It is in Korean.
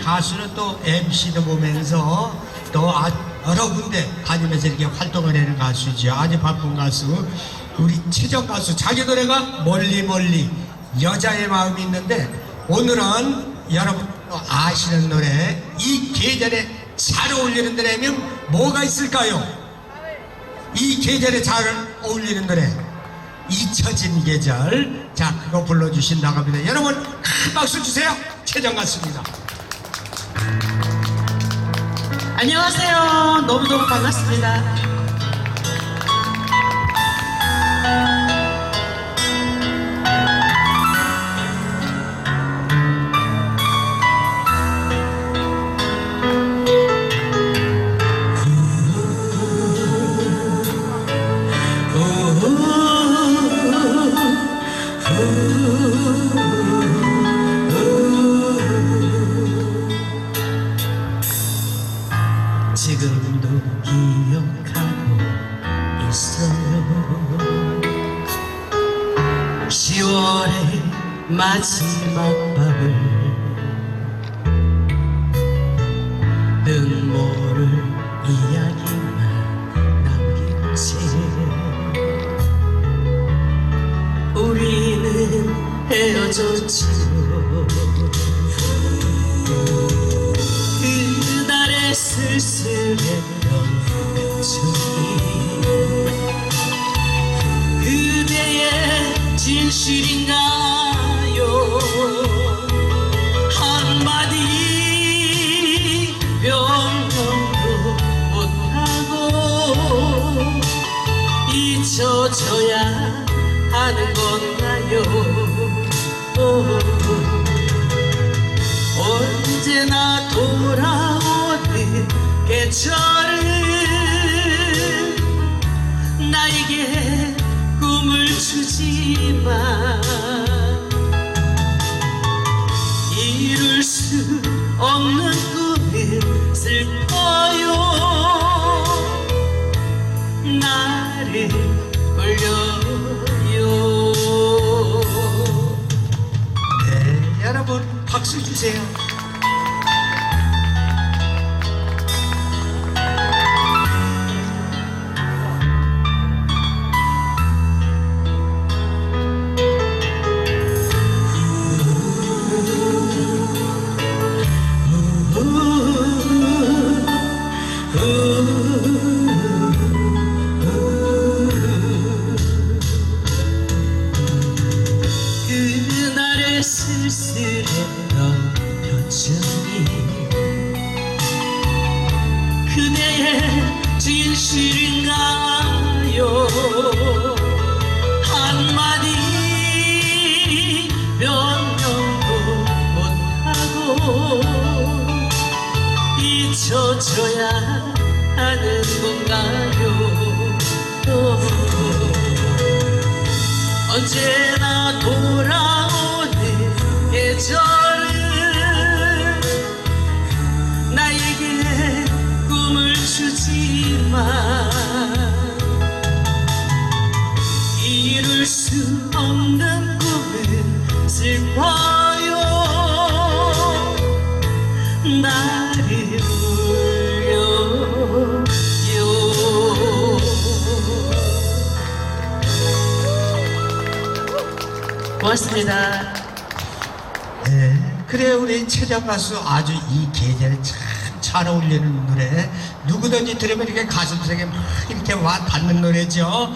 가수는 또 MC도 보면서 또 아, 여러 군데 다니면서 이렇게 활동을 하는 가수죠. 아주 바쁜 가수. 우리 최정 가수 자기 노래가 멀리 멀리 여자의 마음이 있는데 오늘은 여러분 또 아시는 노래 이 계절에 잘 어울리는 노래면 뭐가 있을까요? 이 계절에 잘 어울리는 노래 잊혀진 계절 자 그거 불러주신다고 합니다 여러분 큰 박수 주세요 최정 같습니다 안녕하세요. 너무너무 반갑습니다. 지금도 기억하고 있어요. 10월의 마지막 밤을 눈물을 이야기만 채 우리는 헤어졌지 표정이 그대의 진실인가요 한마디 변명도 못하고 잊혀져야 하는 건가요 언제나 돌아 계절은 나에게 꿈을 주지만 이룰 수 없는 꿈은 슬퍼요. 나를 걸려요. 네 여러분 박수 주세요 쓸쓸했던 표정이 그대의 진실인가요? 한마디 변명도 못하고 잊혀져야 하는 건가요? 언제 네 가수 아주 이 계절에 참잘 어울리는 노래. 누구든지 들으면 이렇게 가슴속에 막 이렇게 와 닿는 노래죠